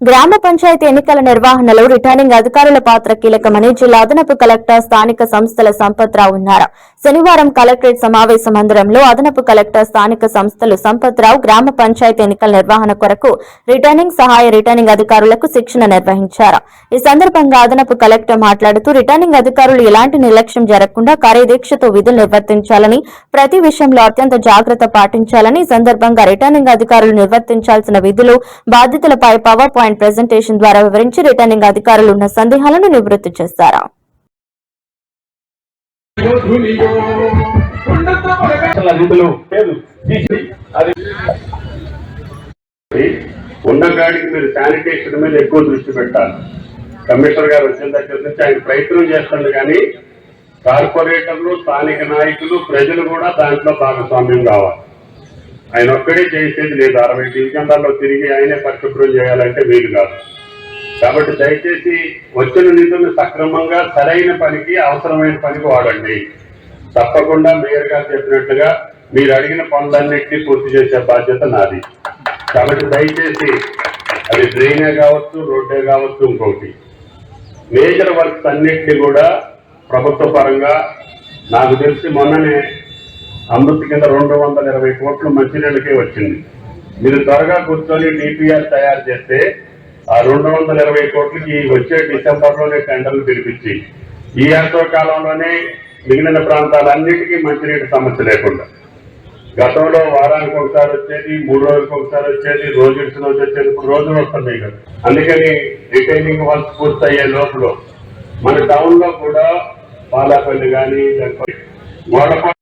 గ్రామ పంచాయతీ ఎన్నికల నిర్వహణలో రిటర్నింగ్ అధికారుల పాత్ర కీలకమని జిల్లా అదనపు కలెక్టర్ స్థానిక సంస్థల సంపత్రావు అన్నారు శనివారం కలెక్టరేట్ సమావేశ మందిరంలో అదనపు కలెక్టర్ స్థానిక సంస్థలు సంపత్రావు గ్రామ పంచాయతీ ఎన్నికల నిర్వహణ కొరకు రిటర్నింగ్ సహాయ రిటర్నింగ్ అధికారులకు శిక్షణ నిర్వహించారు. ఈ సందర్భంగా అదనపు కలెక్టర్ మాట్లాడుతూ రిటర్నింగ్ అధికారులు ఎలాంటి నిర్లక్ష్యం జరగకుండా కార్యదీక్షతో విధులు నిర్వర్తించాలని ప్రతి విషయంలో అత్యంత జాగ్రత్త పాటించాలని ఈ సందర్భంగా రిటర్నింగ్ అధికారులు నిర్వర్తించాల్సిన విధులు బాధ్యతలపై పవర్ పాయింట్ ప్రెజెంటేషన్ ద్వారా వివరించి రిటర్నింగ్ అధికారులు ఉన్న సందేహాలను నివృత్తి చేశారు ఉన్న కాడికి మీరు శానిటేషన్ మీద ఎక్కువ దృష్టి పెట్టాలి. కమిషనర్ గారు వచ్చిన దగ్గర నుంచి ఆయన ప్రయత్నం చేస్తుంది కానీ కార్పొరేటర్లు స్థానిక నాయకులు ప్రజలు కూడా దాంట్లో భాగస్వామ్యం కావాలి. ఆయన ఒక్కడే చేసేది లేదు. అరవై డివిజన్లలో తిరిగి ఆయనే పరిశుభ్రం చేయాలంటే వీలు కాదు. కాబట్టి దయచేసి వచ్చిన నిధులను సక్రమంగా సరైన పనికి అవసరమైన పనికి వాడండి. తప్పకుండా మేయర్ గారు చెప్పినట్లుగా మీరు అడిగిన పనులన్నింటినీ పూర్తి చేసే బాధ్యత నాది. కాబట్టి దయచేసి అది డ్రైనే కావచ్చు రోడ్డే కావచ్చు ఇంకొకటి మేజర్ వర్క్స్ అన్నింటినీ కూడా ప్రభుత్వ పరంగా నాకు తెలిసి మొన్ననే అమృత్ కింద రెండు వందల ఇరవై కోట్లు మంచినీళ్ళకే వచ్చింది. మీరు త్వరగా కూర్చొని డిపిఆర్ తయారు చేస్తే ఆ రెండు వందల ఇరవై కోట్లకి వచ్చే డిసెంబర్లోనే టెండర్లు పిలిపించి ఈ ఎంతో కాలంలోనే మిగిలిన ప్రాంతాలన్నిటికీ మంచినీటి సమస్య లేకుండా. గతంలో వారానికి ఒకసారి వచ్చేది మూడు రోజులకు ఒకసారి వచ్చేది రోజు ఇచ్చిన రోజు వచ్చేది ఇప్పుడు రోజులు వస్తున్నాయి కదా. అందుకని రిటైనింగ్ వర్క్స్ పూర్తయ్యే లోపల మన టౌన్లో కూడా పాలాపల్లి కానీ గోడపల్లి